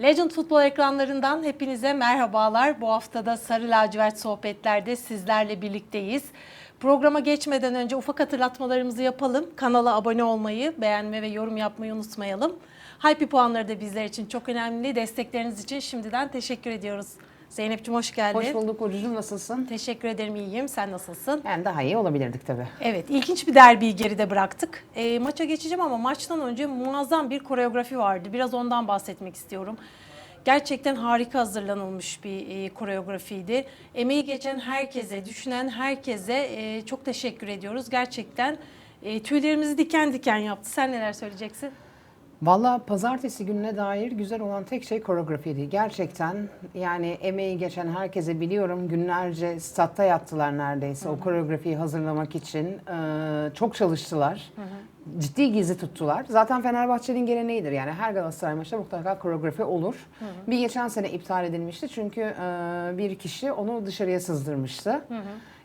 Legend Futbol ekranlarından hepinize merhabalar. Bu haftada Sarı Lacivert Sohbetler'de sizlerle birlikteyiz. Programa geçmeden önce ufak hatırlatmalarımızı yapalım. Kanala abone olmayı, beğenme ve yorum yapmayı unutmayalım. Hype puanları da bizler için çok önemli. Destekleriniz için şimdiden teşekkür ediyoruz. Zeynep'ciğim hoş geldin. Hoş bulduk Burcu'cum nasılsın? Teşekkür ederim iyiyim. Sen nasılsın? Yani daha iyi olabilirdik tabii. Evet, ilginç bir derbiyi geride bıraktık. E, maça geçeceğim ama maçtan önce muazzam bir koreografi vardı. Biraz ondan bahsetmek istiyorum. Gerçekten harika hazırlanılmış bir e, koreografiydi. Emeği geçen herkese, düşünen herkese e, çok teşekkür ediyoruz. Gerçekten e, tüylerimizi diken diken yaptı. Sen neler söyleyeceksin? Valla pazartesi gününe dair güzel olan tek şey koreografiydi. Gerçekten yani emeği geçen herkese biliyorum günlerce statta yattılar neredeyse o koreografiyi hazırlamak için. Ee, çok çalıştılar. Ciddi gizli tuttular. Zaten Fenerbahçe'nin geleneğidir yani her Galatasaray maçta mutlaka koreografi olur. Bir geçen sene iptal edilmişti çünkü e, bir kişi onu dışarıya sızdırmıştı.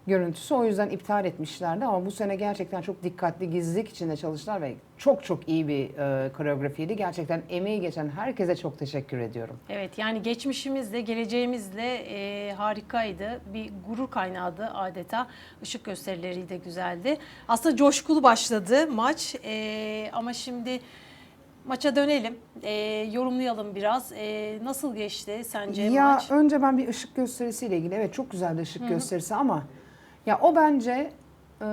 Görüntüsü. O yüzden iptal etmişlerdi ama bu sene gerçekten çok dikkatli gizlilik içinde çalıştılar ve çok çok iyi bir e, koreografiydi. Gerçekten emeği geçen herkese çok teşekkür ediyorum. Evet yani geçmişimizle geleceğimizle e, harikaydı. Bir gurur kaynağıydı adeta. Işık gösterileri de güzeldi. Aslında coşkulu başladı maç E, ama şimdi maça dönelim. E, yorumlayalım biraz. E, nasıl geçti sence ya maç? önce ben bir ışık gösterisiyle ilgili evet çok güzeldi ışık gösterisi ama ya o bence e,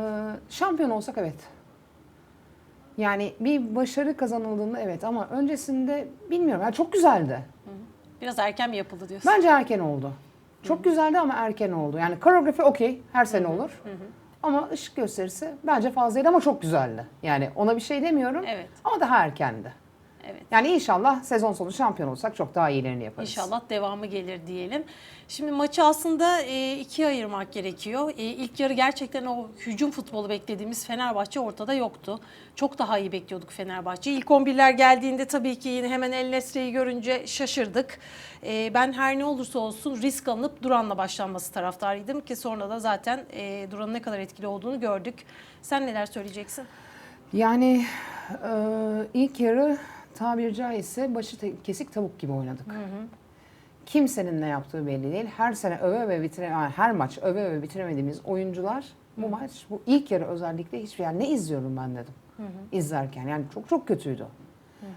şampiyon olsak evet. Yani bir başarı kazanıldığında evet ama öncesinde bilmiyorum. Yani çok güzeldi. Biraz erken mi yapıldı diyorsun? Bence erken oldu. Çok güzeldi ama erken oldu. Yani koreografi okey her sene olur. Ama ışık gösterisi bence fazlaydı ama çok güzeldi. Yani ona bir şey demiyorum Evet. ama daha erkendi. Evet. Yani inşallah sezon sonu şampiyon olsak çok daha iyilerini yaparız. İnşallah devamı gelir diyelim. Şimdi maçı aslında e, ikiye ayırmak gerekiyor. E, ilk yarı gerçekten o hücum futbolu beklediğimiz Fenerbahçe ortada yoktu. Çok daha iyi bekliyorduk Fenerbahçe. İlk 11'ler geldiğinde tabii ki yine hemen El Nesri'yi görünce şaşırdık. E, ben her ne olursa olsun risk alınıp Duran'la başlanması taraftarıydım ki sonra da zaten e, Duran'ın ne kadar etkili olduğunu gördük. Sen neler söyleyeceksin? Yani e, ilk yarı tabiri caizse başı te- kesik tavuk gibi oynadık. Kimsenin ne yaptığı belli değil. Her sene öve öve bitire, yani her maç öve öve bitiremediğimiz oyuncular bu maç bu ilk yarı özellikle hiçbir yer ne izliyorum ben dedim. izlerken yani çok çok kötüydü.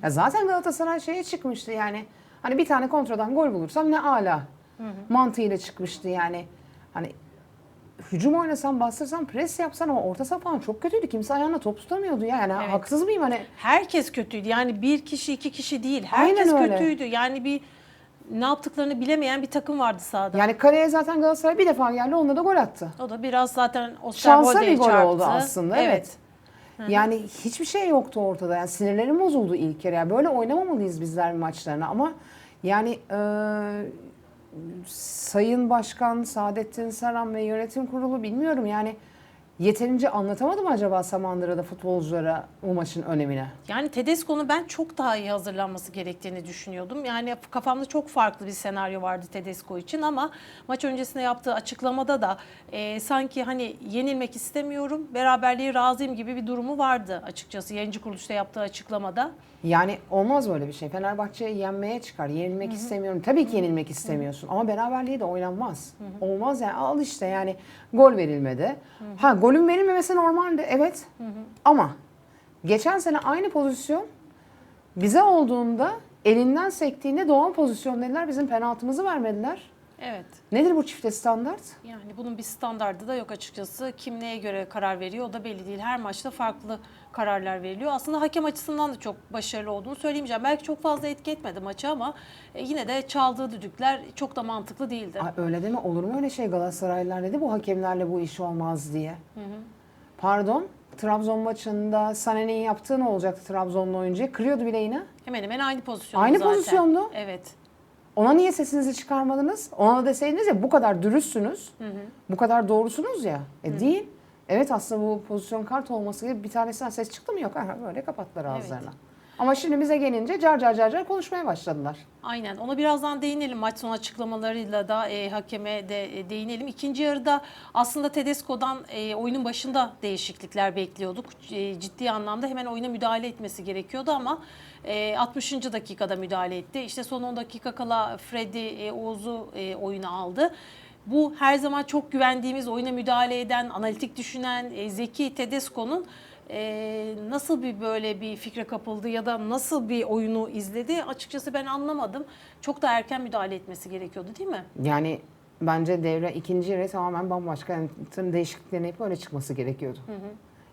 Ya zaten Galatasaray şeye çıkmıştı yani hani bir tane kontradan gol bulursam ne ala mantığıyla çıkmıştı yani. Hani hücum oynasam, bastırsam, pres yapsan ama orta saha falan çok kötüydü. Kimse ayağına top tutamıyordu ya. Yani Evet. haksız mıyım hani? Herkes kötüydü. Yani bir kişi iki kişi değil. Herkes Aynen öyle. kötüydü. Yani bir ne yaptıklarını bilemeyen bir takım vardı sahada. Yani kaleye zaten Galatasaray bir defa geldi, onunla da gol attı. O da biraz zaten Şansa bir gol çarptı. oldu aslında. Evet. Yani hiçbir şey yoktu ortada. Yani sinirlerim bozuldu ilk kere. Yani böyle oynamamalıyız bizler maçlarına ama yani e, Sayın Başkan Saadettin Saran ve yönetim kurulu bilmiyorum yani yeterince anlatamadı mı acaba Samandıra'da futbolculara bu maçın önemine? Yani Tedesco'nun ben çok daha iyi hazırlanması gerektiğini düşünüyordum. Yani kafamda çok farklı bir senaryo vardı Tedesco için ama maç öncesinde yaptığı açıklamada da e, sanki hani yenilmek istemiyorum, beraberliğe razıyım gibi bir durumu vardı açıkçası yayıncı kuruluşta yaptığı açıklamada. Yani olmaz böyle bir şey. Fenerbahçe yenmeye çıkar. Yenilmek istemiyorum. Tabii ki yenilmek istemiyorsun ama beraberliğe de oynanmaz. Olmaz yani al işte yani gol verilmedi. Ha golün verilmemesi normaldi evet. Ama geçen sene aynı pozisyon bize olduğunda elinden sektiğinde doğan pozisyon dediler. Bizim penaltımızı vermediler. Evet. Nedir bu çifte standart? Yani bunun bir standardı da yok açıkçası. Kim neye göre karar veriyor o da belli değil. Her maçta farklı kararlar veriliyor. Aslında hakem açısından da çok başarılı olduğunu söyleyemeyeceğim. Belki çok fazla etki etmedi maçı ama e, yine de çaldığı düdükler çok da mantıklı değildi. Ay öyle deme olur mu öyle şey Galatasaraylılar dedi bu hakemlerle bu iş olmaz diye. Pardon Trabzon maçında Sané'nin yaptığı ne olacaktı Trabzonlu oyuncuya? Kırıyordu bileğini. Hemen hemen aynı pozisyonda Aynı zaten. pozisyondu. Evet. Ona niye sesinizi çıkarmadınız? Ona deseydiniz ya bu kadar dürüstsünüz, bu kadar doğrusunuz ya. E değil. Evet aslında bu pozisyon kart olması gibi bir tanesinden ses çıktı mı yok. Aha, böyle kapattılar ağızlarına. Ama şimdi bize gelince car car car car konuşmaya başladılar. Aynen ona birazdan değinelim maç sonu açıklamalarıyla da e, hakeme de e, değinelim. İkinci yarıda aslında Tedesco'dan e, oyunun başında değişiklikler bekliyorduk. E, ciddi anlamda hemen oyuna müdahale etmesi gerekiyordu ama e, 60. dakikada müdahale etti. İşte son 10 dakika kala Freddy e, Oğuz'u e, oyuna aldı. Bu her zaman çok güvendiğimiz oyuna müdahale eden, analitik düşünen, e, zeki Tedesco'nun e, nasıl bir böyle bir fikre kapıldı ya da nasıl bir oyunu izledi açıkçası ben anlamadım. Çok da erken müdahale etmesi gerekiyordu değil mi? Yani bence devre ikinci yarı tamamen bambaşka. Yani tüm değişikliklerin hep öyle çıkması gerekiyordu.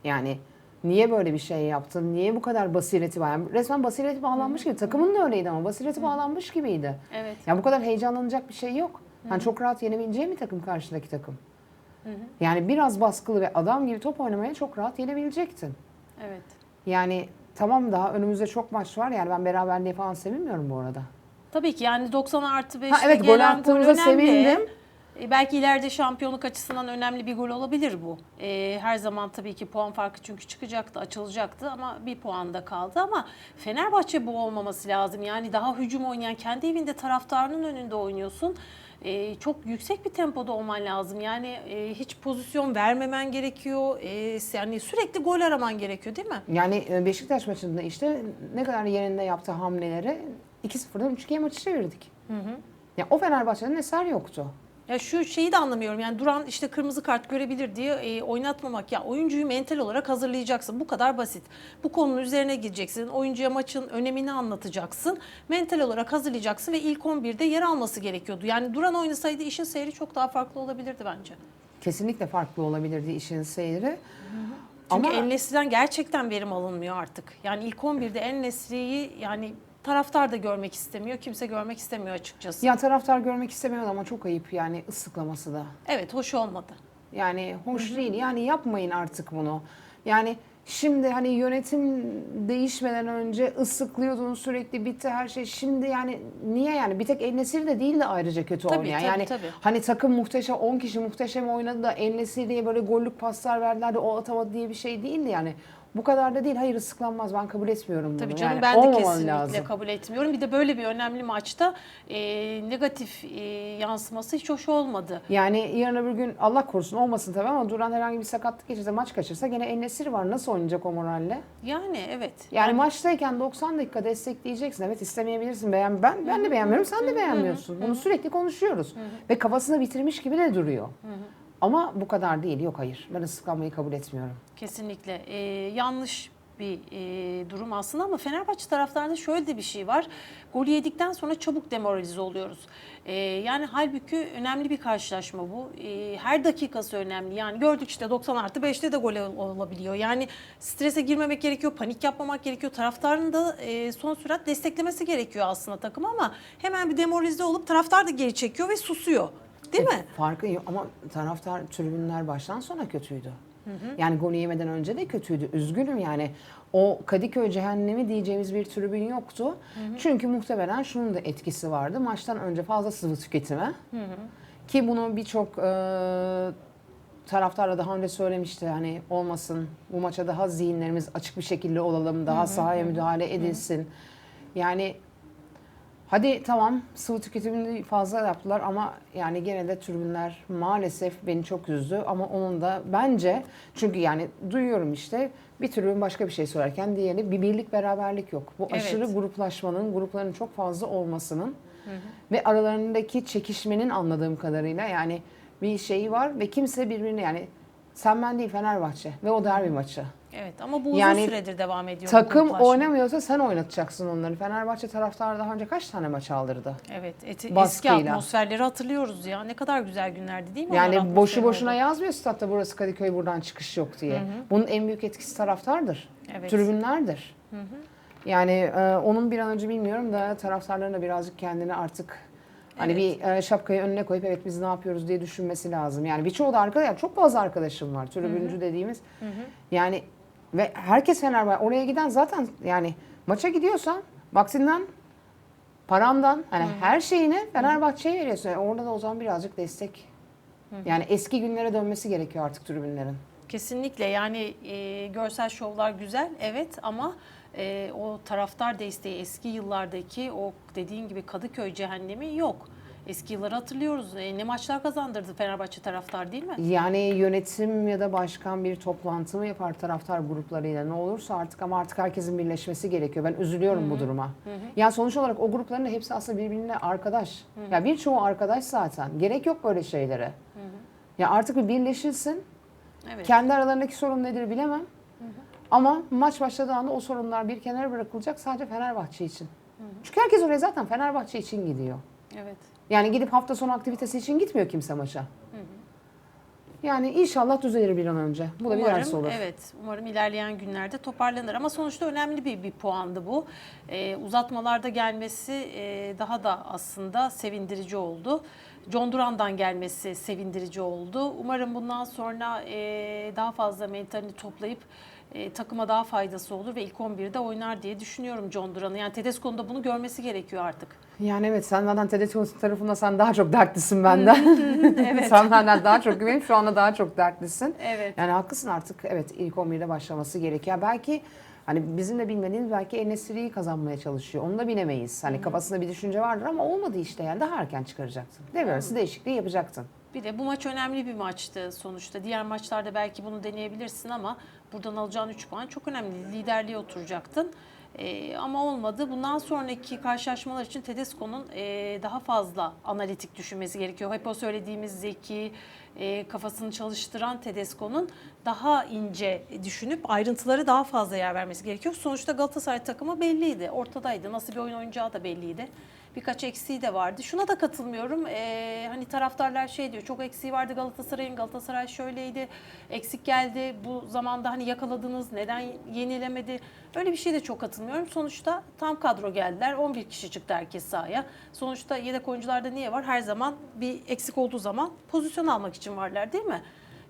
Yani niye böyle bir şey yaptın? Niye bu kadar basireti var? Yani resmen basireti bağlanmış gibi. Takımın da öyleydi ama basireti bağlanmış gibiydi. Evet. Yani bu kadar heyecanlanacak bir şey yok. Yani çok rahat yenebileceği bir takım karşıdaki takım. Yani biraz baskılı ve adam gibi top oynamaya çok rahat yenebilecektin. Evet. Yani tamam daha önümüzde çok maç var. Yani ben beraberliği falan sevinmiyorum bu arada. Tabii ki yani 90 artı 5'te Ha, evet gol gelen attığımıza önemli. sevindim. E, belki ileride şampiyonluk açısından önemli bir gol olabilir bu. E, her zaman tabii ki puan farkı çünkü çıkacaktı, açılacaktı ama bir puan da kaldı. Ama Fenerbahçe bu olmaması lazım. Yani daha hücum oynayan, kendi evinde taraftarının önünde oynuyorsun. E, çok yüksek bir tempoda olman lazım. Yani e, hiç pozisyon vermemen gerekiyor. E, yani sürekli gol araman gerekiyor değil mi? Yani e, Beşiktaş maçında işte ne kadar yerinde yaptığı hamleleri 2-0'dan 3-2'ye maçı çevirdik. Ya o Fenerbahçe'nin eser yoktu. Ya şu şeyi de anlamıyorum yani Duran işte kırmızı kart görebilir diye e, oynatmamak. Ya oyuncuyu mental olarak hazırlayacaksın. Bu kadar basit. Bu konunun üzerine gideceksin. Oyuncuya maçın önemini anlatacaksın. Mental olarak hazırlayacaksın ve ilk 11'de yer alması gerekiyordu. Yani Duran oynasaydı işin seyri çok daha farklı olabilirdi bence. Kesinlikle farklı olabilirdi işin seyri. Çünkü Ama El Nesri'den gerçekten verim alınmıyor artık. Yani ilk 11'de El Nesri'yi yani taraftar da görmek istemiyor. Kimse görmek istemiyor açıkçası. ya taraftar görmek istemiyor ama çok ayıp yani ıslıklaması da. Evet hoş olmadı. Yani hoş değil. Yani yapmayın artık bunu. Yani şimdi hani yönetim değişmeden önce ıslıklıyordun sürekli bitti her şey. Şimdi yani niye yani bir tek El Nesiri de değil de ayrıca kötü Tabii, oynayan. tabii, yani tabii. hani takım muhteşem 10 kişi muhteşem oynadı da El Nesiri diye böyle gollük paslar verdiler de o atamadı diye bir şey değildi yani. Bu kadar da değil. Hayır ıslıklanmaz. Ben kabul etmiyorum bunu. Tabii canım yani ben de kesinlikle lazım. kabul etmiyorum. Bir de böyle bir önemli maçta e, negatif e, yansıması hiç hoş olmadı. Yani yarın öbür gün Allah korusun olmasın tabii ama Duran herhangi bir sakatlık geçirse maç kaçırsa gene El Nesiri var. Nasıl oynayacak o moralle? Yani evet. Yani maçtayken 90 dakika destekleyeceksin. Evet istemeyebilirsin. Beğen ben ben de beğenmiyorum. Sen de beğenmiyorsun. Bunu sürekli konuşuyoruz. Ve kafasında bitirmiş gibi de duruyor. Ama bu kadar değil. Yok hayır. Ben ıslıklanmayı kabul etmiyorum. Kesinlikle e, yanlış bir e, durum aslında ama Fenerbahçe taraftarında şöyle de bir şey var. Golü yedikten sonra çabuk demoralize oluyoruz. E, yani halbuki önemli bir karşılaşma bu. E, her dakikası önemli. Yani gördük işte 90 artı 5'te de gol ol- olabiliyor. Yani strese girmemek gerekiyor, panik yapmamak gerekiyor. Taraftarın da e, son sürat desteklemesi gerekiyor aslında takım ama hemen bir demoralize olup taraftar da geri çekiyor ve susuyor. Değil mi? Farkı yok ama taraftar tribünler baştan sona kötüydü. Yani golü yemeden önce de kötüydü. Üzgünüm yani. O Kadıköy cehennemi diyeceğimiz bir tribün yoktu. Çünkü muhtemelen şunun da etkisi vardı. Maçtan önce fazla sıvı tüketimi. Ki bunu birçok e, taraftarla daha önce söylemişti. Hani olmasın bu maça daha zihinlerimiz açık bir şekilde olalım. Daha sahaya müdahale edilsin. Yani Hadi tamam sıvı tüketimini fazla yaptılar ama yani gene de tribünler maalesef beni çok üzdü ama onun da bence çünkü yani duyuyorum işte bir tribün başka bir şey söylerken diğeri bir birlik beraberlik yok. Bu Evet. aşırı gruplaşmanın, grupların çok fazla olmasının ve aralarındaki çekişmenin anladığım kadarıyla yani bir şeyi var ve kimse birbirini yani sen ben değil Fenerbahçe ve o derbi maçı. Evet ama bu uzun Yani süredir devam ediyor. bu Takım gruplaşma. oynamıyorsa sen oynatacaksın onları. Fenerbahçe taraftarı daha önce kaç tane maç aldırdı? Evet, eti- eski baskıyla. atmosferleri hatırlıyoruz ya. Ne kadar güzel günlerdi değil mi? onlar Yani atmosferi boşu boşuna oldu? yazmıyor statta burası Kadıköy buradan çıkış yok diye. Bunun en büyük etkisi taraftardır. Evet. Tribünlerdir. Yani e, onun bir an önce bilmiyorum da taraftarların da birazcık kendini artık hani bir e, şapkayı önüne koyup evet biz ne yapıyoruz diye düşünmesi lazım. Yani birçoğu da arkadaş, yani çok fazla arkadaşım var tribüncü dediğimiz. Yani ve herkes Fenerbahçe oraya giden zaten yani maça gidiyorsan vaksinden parandan hani her şeyini Fenerbahçe'ye veriyorsun. Yani orada da o zaman birazcık destek. Yani eski günlere dönmesi gerekiyor artık tribünlerin. Kesinlikle yani e, görsel şovlar güzel evet ama e, o taraftar desteği eski yıllardaki o dediğin gibi Kadıköy cehennemi yok. Eski yılları hatırlıyoruz. E, ne maçlar kazandırdı Fenerbahçe taraftar değil mi? Yani yönetim ya da başkan bir toplantı mı yapar taraftar gruplarıyla ne olursa artık ama artık herkesin birleşmesi gerekiyor. Ben üzülüyorum bu duruma. Yani sonuç olarak o grupların da hepsi aslında birbirine arkadaş. Ya birçoğu arkadaş zaten. Gerek yok böyle şeylere. Ya artık bir birleşilsin. Evet. Kendi aralarındaki sorun nedir bilemem. Ama maç başladığı anda o sorunlar bir kenara bırakılacak sadece Fenerbahçe için. Çünkü herkes oraya zaten Fenerbahçe için gidiyor. Evet. Yani gidip hafta sonu aktivitesi için gitmiyor kimse maça. Yani inşallah düzelir bir an önce. Bu da bir ders olur. Evet, umarım ilerleyen günlerde toparlanır. Ama sonuçta önemli bir, bir puandı bu. Ee, uzatmalarda gelmesi e, daha da aslında sevindirici oldu. John Duran'dan gelmesi sevindirici oldu. Umarım bundan sonra e, daha fazla mentalini toplayıp e, takıma daha faydası olur ve ilk 11'de oynar diye düşünüyorum John Duran'ı. Yani Tedesco'nun da bunu görmesi gerekiyor artık. Yani evet sen zaten Tedesco tarafında sen daha çok dertlisin benden. Evet. sen benden daha çok güvenip şu anda daha çok dertlisin. Evet. Yani haklısın artık evet ilk 11'de başlaması gerekiyor. Belki hani bizim de bilmediğimiz belki Enesiri'yi kazanmaya çalışıyor. Onu da bilemeyiz. Hani kafasında bir düşünce vardır ama olmadı işte yani daha erken çıkaracaktın. Devre arası değişikliği yapacaktın. Bir de bu maç önemli bir maçtı sonuçta. Diğer maçlarda belki bunu deneyebilirsin ama buradan alacağın 3 puan çok önemli. Liderliğe oturacaktın. Ee, ama olmadı. Bundan sonraki karşılaşmalar için Tedesco'nun e, daha fazla analitik düşünmesi gerekiyor. Hep o söylediğimiz zeki, e, kafasını çalıştıran Tedesco'nun daha ince düşünüp ayrıntıları daha fazla yer vermesi gerekiyor. Sonuçta Galatasaray takımı belliydi. Ortadaydı. Nasıl bir oyun oynayacağı da belliydi birkaç eksiği de vardı. Şuna da katılmıyorum. Ee, hani taraftarlar şey diyor. Çok eksiği vardı Galatasaray'ın. Galatasaray şöyleydi. Eksik geldi. Bu zamanda hani yakaladınız. Neden yenilemedi? Öyle bir şey de çok katılmıyorum. Sonuçta tam kadro geldiler. 11 kişi çıktı herkes sahaya. Sonuçta yedek oyuncularda niye var? Her zaman bir eksik olduğu zaman pozisyon almak için varlar değil mi?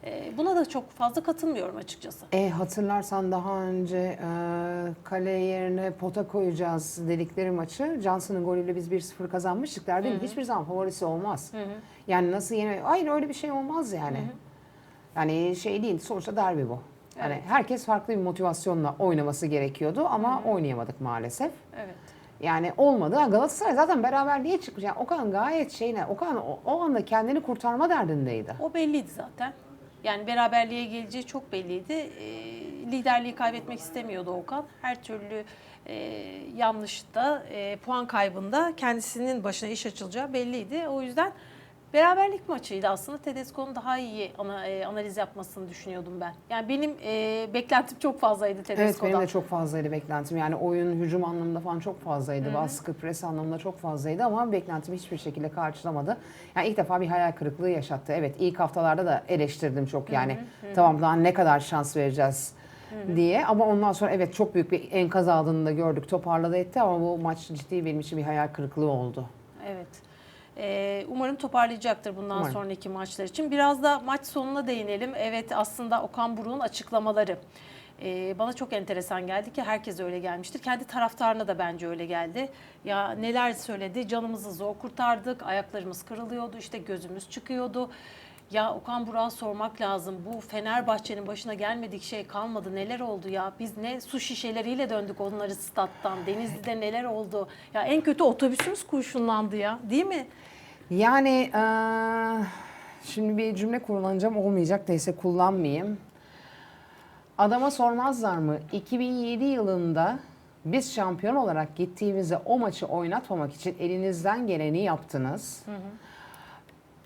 Ee, buna da çok fazla katılmıyorum açıkçası. E hatırlarsan daha önce e, kale yerine pota koyacağız dedikleri maçı Johnson'ın golüyle biz 1-0 kazanmıştık derdim. Hiçbir zaman favorisi olmaz. Yani nasıl yine hayır öyle bir şey olmaz yani. Yani şey değil sonuçta derbi bu. Yani Evet. herkes farklı bir motivasyonla oynaması gerekiyordu ama oynayamadık maalesef. Evet. Yani olmadı. Galatasaray zaten beraberliğe çıkmış. Yani Okan gayet şeyine, Okan o, o anda kendini kurtarma derdindeydi. O belliydi zaten. Yani beraberliğe geleceği çok belliydi. E, liderliği kaybetmek istemiyordu Okan. Her türlü e, yanlışta, e, puan kaybında kendisinin başına iş açılacağı belliydi. O yüzden beraberlik maçıydı aslında. Tedesco'nun daha iyi ana, e, analiz yapmasını düşünüyordum ben. Yani benim e, beklentim çok fazlaydı Evet Tedesco'dan. benim de çok fazlaydı beklentim. Yani oyun hücum anlamında falan çok fazlaydı. Baskı, pres anlamında çok fazlaydı ama beklentim hiçbir şekilde karşılamadı. Yani ilk defa bir hayal kırıklığı yaşattı. Evet ilk haftalarda da eleştirdim çok yani. Tamam daha ne kadar şans vereceğiz diye ama ondan sonra evet çok büyük bir enkaz aldığını da gördük. Toparladı etti ama bu maç ciddi benim için bir hayal kırıklığı oldu. Evet. Ee, umarım toparlayacaktır bundan Umarım. sonraki maçlar için. Biraz da maç sonuna değinelim. Evet aslında Okan Buruk'un açıklamaları ee, bana çok enteresan geldi ki herkes öyle gelmiştir. Kendi taraftarına da bence öyle geldi. Ya neler söyledi? Canımızı zor kurtardık, ayaklarımız kırılıyordu, işte gözümüz çıkıyordu. Ya Okan Burak'a sormak lazım. Bu Fenerbahçe'nin başına gelmedik şey kalmadı. Neler oldu ya? Biz ne su şişeleriyle döndük onları stat'tan. Denizli'de neler oldu? Ya en kötü otobüsümüz kurşunlandı ya. Değil mi? Yani eee, şimdi bir cümle kullanacağım olmayacak neyse kullanmayayım. Adama sormazlar mı? 2007 yılında biz şampiyon olarak gittiğimizde o maçı oynatmamak için elinizden geleni yaptınız. Ee,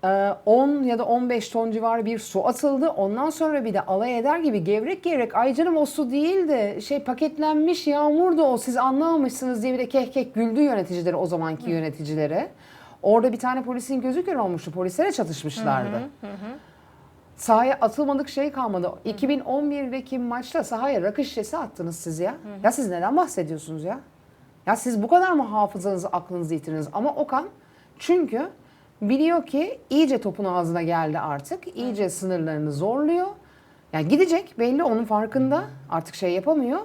10 ya da 15 ton civarı bir su atıldı. Ondan sonra bir de alay eder gibi gevrek gevrek ay canım o su değildi. Şey paketlenmiş yağmurdu o siz anlamamışsınız diye bir de keh keh güldü yöneticileri o zamanki yöneticilere. Orada bir tane polisin gözü kör olmuştu. Polislere çatışmışlardı. Sahaya atılmadık şey kalmadı. 2011'deki maçta sahaya rakı şişesi attınız siz ya. Ya siz neden bahsediyorsunuz ya? Ya siz bu kadar mı hafızanızı, aklınızı yitirdiniz? Ama Okan çünkü biliyor ki iyice topun ağzına geldi artık. İyice sınırlarını zorluyor. Yani gidecek belli onun farkında. Artık şey yapamıyor.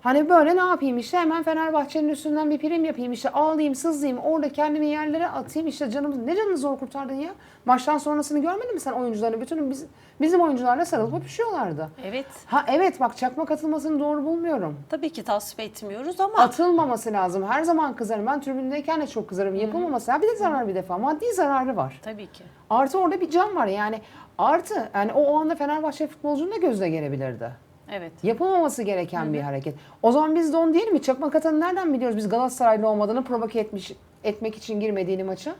Hani böyle ne yapayım işte hemen Fenerbahçe'nin üstünden bir prim yapayım işte ağlayayım sızlayayım orada kendimi yerlere atayım işte canımı ne canını zor kurtardın ya. Maçtan sonrasını görmedin mi sen oyuncularını? Bütün biz, bizim oyuncularla sarılıp öpüşüyorlardı. Evet. Ha evet bak çakma katılmasını doğru bulmuyorum. Tabii ki tasvip etmiyoruz ama Atılmaması lazım. Her zaman kızarım. Ben tribündeyken de çok kızarım. Yapılmaması. Ha bir de zarar bir defa. Maddi zararı var. tabii ki. Artı orada bir can var yani. Artı yani o, o anda Fenerbahçe futbolcunun da gözle gelebilirdi. Evet. Yapılmaması gereken bir hareket. O zaman biz de onu değil mi? Çakmak atanı nereden biliyoruz? Biz Galatasaraylı olmadığını provoke etmiş, etmek için girmediğini maça.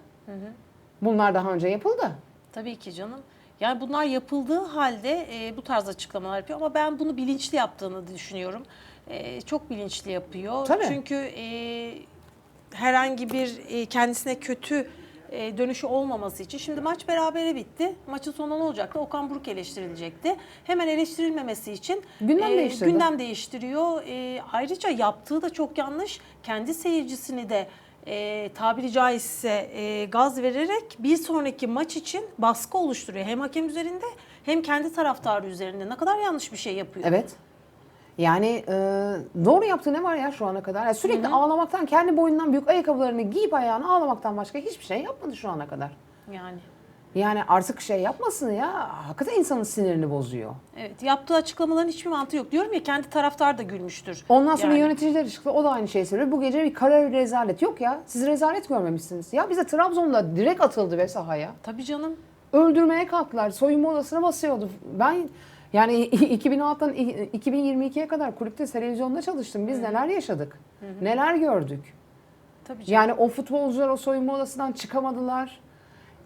Bunlar daha önce yapıldı. Tabii ki canım. Yani bunlar yapıldığı halde e, bu tarz açıklamalar yapıyor ama ben bunu bilinçli yaptığını düşünüyorum. E, çok bilinçli yapıyor. Tabii. Çünkü e, herhangi bir e, kendisine kötü e, dönüşü olmaması için. Şimdi maç berabere bitti. Maçın sonu ne olacaktı? Okan Buruk eleştirilecekti. Hemen eleştirilmemesi için Gündem değiştirdi. gündem değiştiriyor. E, ayrıca yaptığı da çok yanlış. Kendi seyircisini de e, tabiri caizse e, gaz vererek bir sonraki maç için baskı oluşturuyor. Hem hakem üzerinde hem kendi taraftarı üzerinde. Ne kadar yanlış bir şey yapıyor. Evet. Yani e, doğru yaptığı ne var ya şu ana kadar? Yani sürekli ağlamaktan, kendi boyundan büyük ayakkabılarını giyip ayağına ağlamaktan başka hiçbir şey yapmadı şu ana kadar. Yani Yani artık şey yapmasın ya. Hakikaten insanın sinirini bozuyor. evet yaptığı açıklamaların hiçbir mantığı yok. Diyorum ya kendi taraftar da gülmüştür. Ondan sonra Yani. yöneticiler çıktı. O da aynı şeyi söylüyor. Bu gece bir karar rezalet. Yok ya. Siz rezalet görmemişsiniz. Ya bize Trabzon'da direkt atıldı ve sahaya. Tabii canım. Öldürmeye kalktılar. Soyunma odasına basıyordu. Ben yani 2006'dan 2022'ye kadar kulüpte televizyonda çalıştım. Biz neler yaşadık? Neler gördük? Tabii canım. Yani o futbolcular o soyunma odasından çıkamadılar.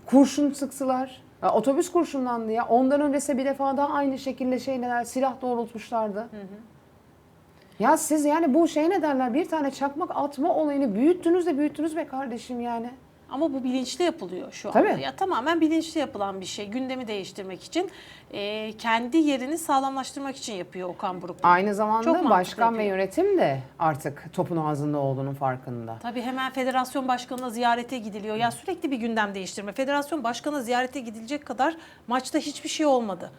Kurşun sıktılar. Ya otobüs kurşunlandı ya. Ondan öncesi bir defa daha aynı şekilde şeyler silah doğrultmuşlardı. Ya siz yani bu şey ne derler bir tane çakmak atma olayını büyüttünüz de büyüttünüz be kardeşim yani. Ama bu bilinçli yapılıyor şu Tabii. anda. Ya tamamen bilinçli yapılan bir şey. Gündemi değiştirmek için, e, kendi yerini sağlamlaştırmak için yapıyor Okan Buruk. Aynı Çok zamanda mantıklı başkan ve yönetim de artık topun ağzında olduğunun farkında. Tabii hemen federasyon başkanına ziyarete gidiliyor. Ya sürekli bir gündem değiştirme. Federasyon başkanına ziyarete gidilecek kadar maçta hiçbir şey olmadı.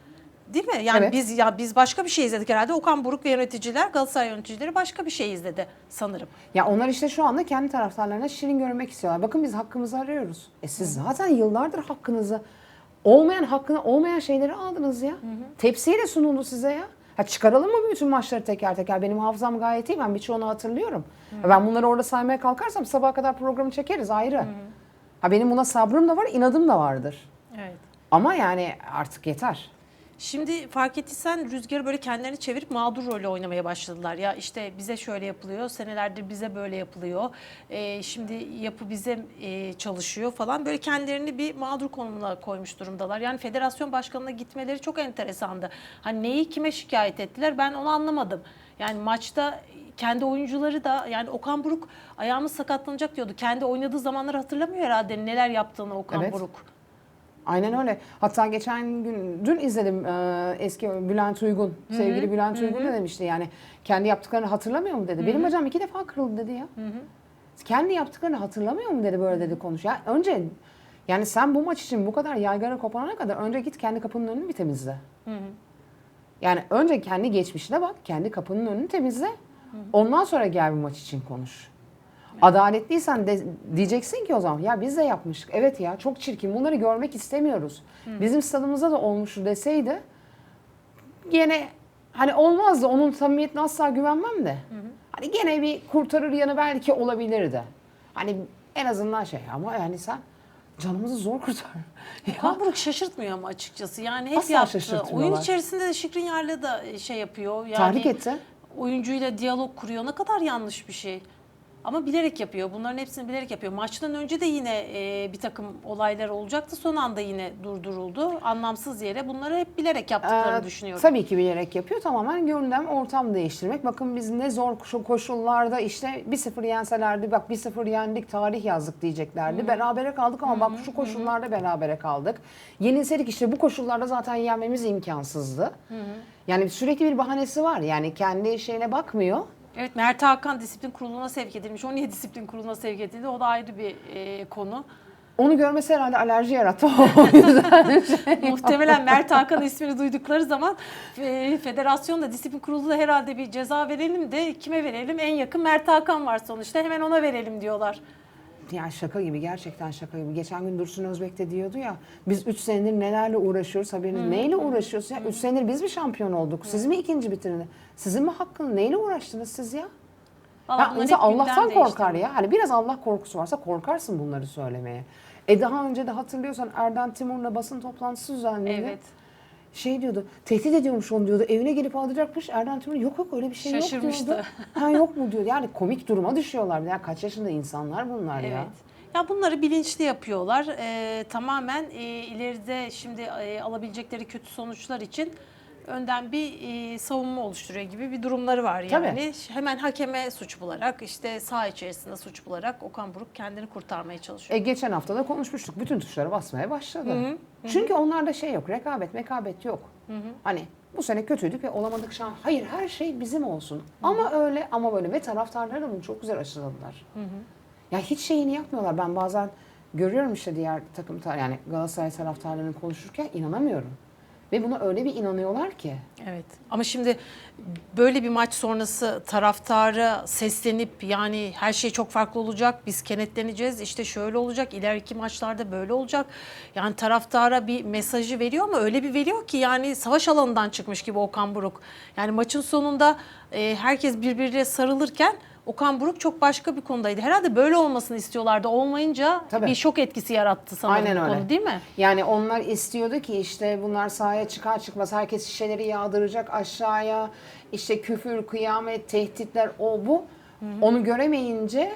Değil mi? Yani Evet. biz ya biz başka bir şey izledik herhalde. Okan Buruk ve yöneticiler, Galatasaray yöneticileri başka bir şey izledi sanırım. Ya onlar işte şu anda kendi taraftarlarına şirin görmek istiyorlar. Bakın biz hakkımızı arıyoruz. E siz zaten yıllardır hakkınızı olmayan hakkını olmayan şeyleri aldınız ya. Tepsiyle sunuldu size ya. Ha çıkaralım mı bütün maçları teker teker? Benim hafızam gayet iyi. Ben birçoğunu hatırlıyorum. Ha Ben bunları orada saymaya kalkarsam sabaha kadar programı çekeriz ayrı. Ha benim buna sabrım da var, inadım da vardır. Evet. Ama yani artık yeter. Şimdi fark ettiysen Rüzgar'ı böyle kendilerini çevirip mağdur rolü oynamaya başladılar. Ya işte bize şöyle yapılıyor, senelerdir bize böyle yapılıyor. Ee, şimdi yapı bize e, çalışıyor falan. Böyle kendilerini bir mağdur konumuna koymuş durumdalar. Yani federasyon başkanına gitmeleri çok enteresandı. Hani neyi kime şikayet ettiler ben onu anlamadım. Yani maçta kendi oyuncuları da yani Okan Buruk ayağımız sakatlanacak diyordu. Kendi oynadığı zamanları hatırlamıyor herhalde neler yaptığını Okan Evet. Buruk. Aynen öyle. Hatta geçen gün, dün izledim e, eski Bülent Uygun, sevgili Bülent Uygun ne demişti yani kendi yaptıklarını hatırlamıyor mu dedi. Benim hocam iki defa kırıldı dedi ya. Kendi yaptıklarını hatırlamıyor mu dedi böyle dedi konuş. Ya önce yani sen bu maç için bu kadar yaygara koparana kadar önce git kendi kapının önünü bir temizle. Yani önce kendi geçmişine bak, kendi kapının önünü temizle. Ondan sonra gel bu maç için konuş. Adaletliysen de, diyeceksin ki o zaman ya biz de yapmıştık. Evet ya çok çirkin bunları görmek istemiyoruz. Bizim stadımızda da olmuştu deseydi gene hani olmazdı onun samimiyetine asla güvenmem de. Hani gene bir kurtarır yanı belki olabilirdi. Hani en azından şey ama yani sen canımızı zor kurtar. Ya, Okan Buruk şaşırtmıyor ama açıkçası. Yani hep Asla yaptı. Oyun içerisinde de Şikrinyar'la da şey yapıyor. Yani Tahrik etti. Oyuncuyla diyalog kuruyor. Ne kadar yanlış bir şey. Ama bilerek yapıyor. Bunların hepsini bilerek yapıyor. Maçtan önce de yine e, bir takım olaylar olacaktı. Son anda yine durduruldu. Anlamsız yere. Bunları hep bilerek yaptıklarını Ee, düşünüyorum. Tabii ki bilerek yapıyor. Tamamen gündem, ortam değiştirmek. Bakın biz ne zor koşu- koşullarda işte 1-0 yenselerdi. Bak 1-0 yendik, tarih yazdık diyeceklerdi. Berabere kaldık ama bak şu koşullarda berabere kaldık. Yenilseydik işte bu koşullarda zaten yenmemiz imkansızdı. Yani sürekli bir bahanesi var. Yani kendi şeyine bakmıyor. Evet Mert Hakan disiplin kuruluna sevk edilmiş. O niye disiplin kuruluna sevk edildi? O da ayrı bir e, konu. Onu görmesi herhalde alerji yarattı. O yüzden şey- Muhtemelen Mert Hakan ismini duydukları zaman e, federasyon da disiplin kurulu da herhalde bir ceza verelim de kime verelim? En yakın Mert Hakan var sonuçta hemen ona verelim diyorlar. Ya şaka gibi gerçekten şaka gibi. Geçen gün Dursun Özbek de diyordu ya biz 3 senedir nelerle uğraşıyoruz haberiniz. Neyle uğraşıyoruz ya? 3 senedir biz mi şampiyon olduk? Siz mi ikinci bitirdiniz? Sizin mi hakkınız? Neyle uğraştınız siz ya? Vallahi insan Allah'tan korkar ya. Hani biraz Allah korkusu varsa korkarsın bunları söylemeye. E daha önce de hatırlıyorsan Erden Timur'la basın toplantısı düzenledi. Evet. Şey diyordu, tehdit ediyormuş onu diyordu. Evine gelip alacakmış. Erden Timur yok yok öyle bir şey yok diyordu. Ha yok mu diyor. Yani komik duruma düşüyorlar. Ya kaç yaşında insanlar bunlar ya. Evet. Ya bunları bilinçli yapıyorlar. Ee, tamamen e, ileride şimdi e, alabilecekleri kötü sonuçlar için önden bir e, savunma oluşturuyor gibi bir durumları var Tabii. yani. Hemen hakeme suç bularak işte saha içerisinde suç bularak Okan Buruk kendini kurtarmaya çalışıyor. E geçen hafta da konuşmuştuk. Bütün tuşlara basmaya başladı. Çünkü onlarda şey yok. Rekabet, mekabet yok. Hani bu sene kötüydük ve olamadık şan. Hayır her şey bizim olsun. Ama öyle ama böyle ve taraftarlar da bunu çok güzel aşıladılar. Ya hiç şeyini yapmıyorlar. Ben bazen görüyorum işte diğer takım yani Galatasaray taraftarlarının konuşurken inanamıyorum. Ve buna öyle bir inanıyorlar ki. Evet ama şimdi böyle bir maç sonrası taraftara seslenip yani her şey çok farklı olacak biz kenetleneceğiz işte şöyle olacak ileriki maçlarda böyle olacak. Yani taraftara bir mesajı veriyor ama öyle bir veriyor ki yani savaş alanından çıkmış gibi Okan Buruk. Yani maçın sonunda e, herkes birbirine sarılırken Okan Buruk çok başka bir konudaydı. Herhalde böyle olmasını istiyorlardı. Olmayınca Tabii. bir şok etkisi yarattı sanırım Aynen öyle. konu değil mi? Yani onlar istiyordu ki işte bunlar sahaya çıkar çıkmaz herkes şişeleri yağdıracak aşağıya. İşte küfür, kıyamet, tehditler o bu. Onu göremeyince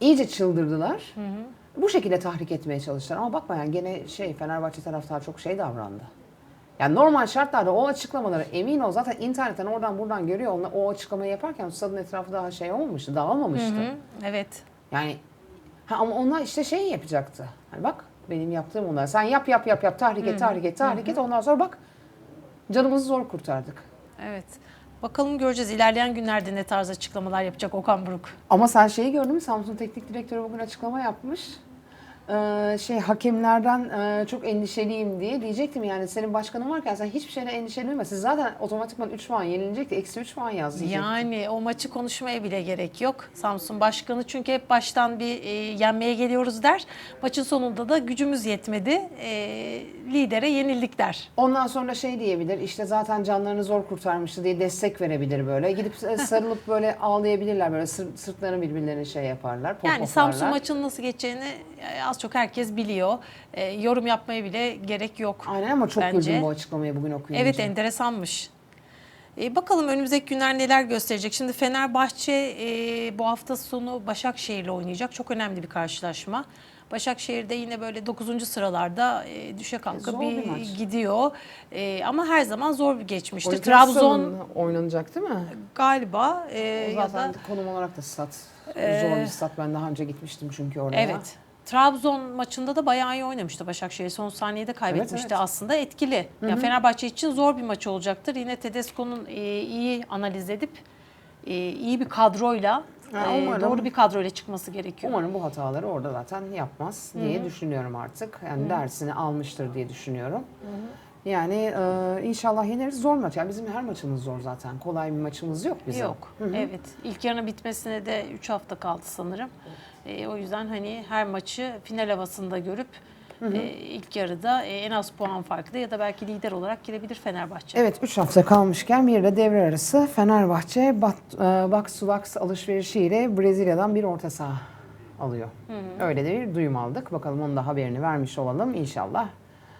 iyice çıldırdılar. Bu şekilde tahrik etmeye çalıştılar. Ama bakma yani gene şey Fenerbahçe taraftarı çok şey davrandı. Yani normal şartlarda o açıklamaları emin ol zaten internetten oradan buradan görüyor. Onlar o açıklamayı yaparken stadın etrafı daha şey olmamıştı, dağılmamıştı. Hı, evet. Yani ha ama onlar işte şey yapacaktı. Hani bak benim yaptığım onlar. Sen yap yap yap yap tahrik et tahrik et tahrik et ondan sonra bak canımızı zor kurtardık. Evet. Bakalım göreceğiz. İlerleyen günlerde ne tarz açıklamalar yapacak Okan Buruk. Ama sen şeyi gördün mü? Samsun Teknik Direktörü bugün açıklama yapmış. Ee, şey hakemlerden e, çok endişeliyim diye diyecektim yani senin başkanın varken sen hiçbir şeyden endişelenme. Siz zaten otomatikman 3 puan yenilecekti. Eksi 3 puan yaz diyecekti. Yani o maçı konuşmaya bile gerek yok. Samsun Başkanı çünkü hep baştan bir e, yenmeye geliyoruz der. Maçın sonunda da gücümüz yetmedi. E, lidere yenildik der. Ondan sonra şey diyebilir işte zaten canlarını zor kurtarmıştı diye destek verebilir böyle. Gidip e, sarılıp böyle ağlayabilirler böyle sır- sırtlarını birbirlerine şey yaparlar. Yani. Samsun maçının nasıl geçeceğini e, az çok herkes biliyor. E, yorum yapmaya bile gerek yok. Aynen ama çok bence. güldüm bu açıklamayı bugün okuyunca. Evet enteresanmış. E, bakalım önümüzdeki günler neler gösterecek. Şimdi Fenerbahçe e, bu hafta sonu Başakşehir'le oynayacak. Çok önemli bir karşılaşma. Başakşehir'de yine böyle 9. sıralarda e, düşe kalka Zor bir, bir maç. gidiyor. E, ama her zaman zor bir geçmişti. Olimpiyat Trabzon oynanacak değil mi? galiba e, O ya zaten da konum olarak da stat. Zor bir stat. Ben daha önce gitmiştim çünkü oraya. Evet. Trabzon maçında da bayağı iyi oynamıştı Başakşehir. Son saniyede kaybetmişti evet. aslında. Etkili. Ya Fenerbahçe için zor bir maç olacaktır. Yine Tedesco'nun e, iyi analiz edip e, iyi bir kadroyla Ha, e, umarım. doğru bir kadroyla çıkması gerekiyor. Umarım bu hataları orada zaten yapmaz diye düşünüyorum artık. Yani dersini almıştır diye düşünüyorum. Yani e, inşallah yeneriz. Zor maç. Yani bizim her maçımız zor zaten. Kolay bir maçımız yok bizim. Yok. Evet. İlk yarının bitmesine de 3 hafta kaldı sanırım. E, o yüzden hani her maçı final havasında görüp e, ilk yarıda e, en az puan farklı ya da belki lider olarak girebilir Fenerbahçe. Evet 3 hafta kalmışken bir de devre arası Fenerbahçe Bat, e, Box to Box alışverişiyle Brezilya'dan bir orta saha alıyor. Öyle de bir duyum aldık. Bakalım onun da haberini vermiş olalım inşallah.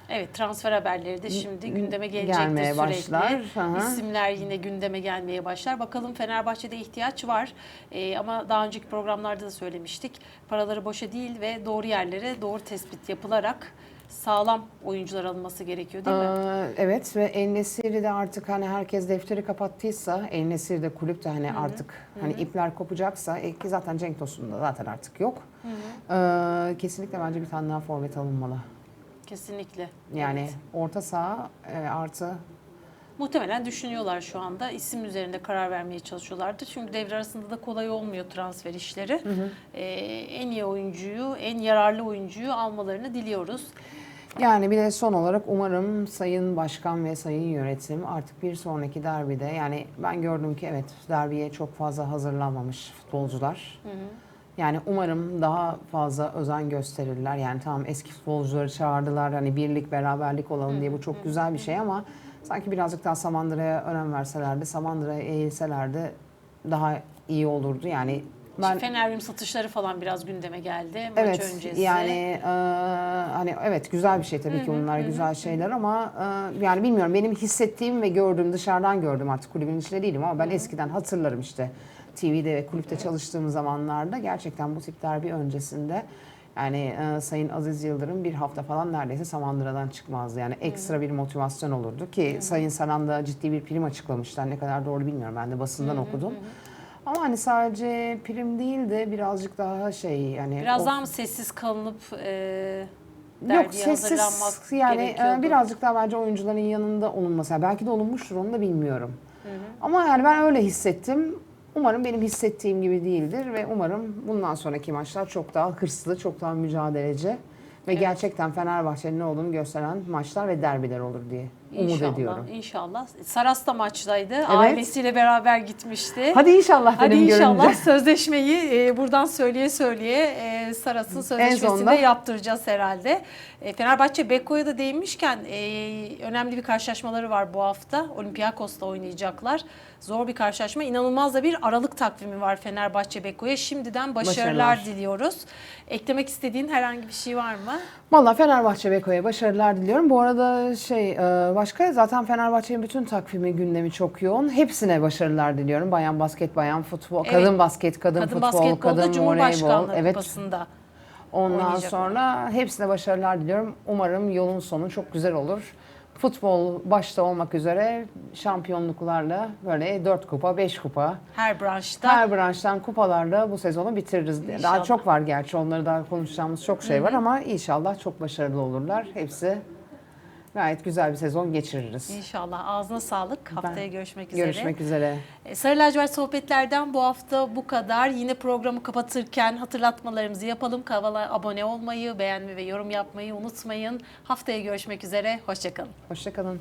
Evet transfer haberleri de şimdi gündeme gelecektir Gelmeye sürekli. başlar. Hı. İsimler yine gündeme gelmeye başlar. Bakalım Fenerbahçe'de ihtiyaç var. Ee, ama daha önceki programlarda da söylemiştik. Paraları boşa değil ve doğru yerlere doğru tespit yapılarak sağlam oyuncular alınması gerekiyor değil mi? Ee, evet ve El Nesiri de artık hani herkes defteri kapattıysa El Nesiri de kulüp de hani artık hani ipler kopacaksa e, ki zaten Cenk Tosun'un da zaten artık yok. Ee, kesinlikle bence bir tane daha forvet alınmalı. Kesinlikle. Yani Evet. orta saha e, artı Muhtemelen düşünüyorlar şu anda. İsim üzerinde karar vermeye çalışıyorlardı. Çünkü devre arasında da kolay olmuyor transfer işleri. Ee, en iyi oyuncuyu, en yararlı oyuncuyu almalarını diliyoruz. Yani bir de son olarak umarım Sayın Başkan ve Sayın Yönetim artık bir sonraki derbide yani ben gördüm ki evet derbiye çok fazla hazırlanmamış futbolcular. Yani umarım daha fazla özen gösterirler. Yani tamam eski futbolcuları çağırdılar hani birlik beraberlik olalım diye bu çok güzel bir şey ama sanki birazcık daha Samandıra'ya önem verselerdi, Samandıra'ya eğilselerdi daha iyi olurdu. Yani Ben, Fenerbahçe satışları falan biraz gündeme geldi maç Evet öncesi. yani e, hani evet güzel bir şey tabii ki bunlar güzel şeyler ama e, yani bilmiyorum benim hissettiğim ve gördüğüm dışarıdan gördüm artık kulübün içinde değilim ama ben eskiden hatırlarım işte TV'de ve kulüpte çalıştığım zamanlarda gerçekten bu tip derbi öncesinde yani e, Sayın Aziz Yıldırım bir hafta falan neredeyse Samandıra'dan çıkmazdı. Yani ekstra bir motivasyon olurdu ki Sayın Saran da ciddi bir prim açıklamışlar. Ne kadar doğru bilmiyorum ben de basından okudum. Ama hani sadece prim değil de birazcık daha şey yani Biraz o- daha mı sessiz kalınıp e, Yok sessiz yani e, birazcık daha bence oyuncuların yanında olunması. Yani belki de olunmuştur onu da bilmiyorum. Ama yani ben öyle hissettim. Umarım benim hissettiğim gibi değildir ve umarım bundan sonraki maçlar çok daha hırslı, çok daha mücadeleci ve gerçekten Fenerbahçe'nin ne olduğunu gösteren maçlar ve derbiler olur diye umut İnşallah, ediyorum. inşallah. Saras da maçtaydı. Ailesiyle beraber gitmişti. Hadi inşallah Hadi inşallah görünce. sözleşmeyi e, buradan söyleye söyleye e, Saras'ın sözleşmesini de yaptıracağız herhalde. E, Fenerbahçe Beko'ya da değinmişken e, önemli bir karşılaşmaları var bu hafta. Olympiakos'ta oynayacaklar. Zor bir karşılaşma. İnanılmaz da bir Aralık takvimi var Fenerbahçe Beko'ya. Şimdiden başarılar, Başarılar. diliyoruz. Eklemek istediğin herhangi bir şey var mı? Valla Fenerbahçe Beko'ya başarılar diliyorum. Bu arada şey e, başka zaten Fenerbahçe'nin bütün takvimi gündemi çok yoğun. Hepsine başarılar diliyorum. Bayan basket, bayan futbol, Evet. kadın basket, kadın, Kadın futbol, kadın voleybol. Evet. Kupası'nda. Ondan sonra hepsine başarılar diliyorum. Umarım yolun sonu çok güzel olur. Futbol başta olmak üzere şampiyonluklarla böyle 4 kupa, 5 kupa Her branşta. her branştan kupalarla bu sezonu bitiririz. Daha İnşallah. çok var gerçi onları daha konuşacağımız çok şey var ama inşallah çok başarılı olurlar. Hepsi gayet güzel bir sezon geçiririz. İnşallah. Ağzına sağlık. Haftaya görüşmek üzere. Görüşmek üzere. E, Sarı lacivert sohbetlerden bu hafta bu kadar. Yine programı kapatırken hatırlatmalarımızı yapalım. Kanala abone olmayı, beğenmeyi ve yorum yapmayı unutmayın. Haftaya görüşmek üzere. Hoşçakalın. Hoşçakalın.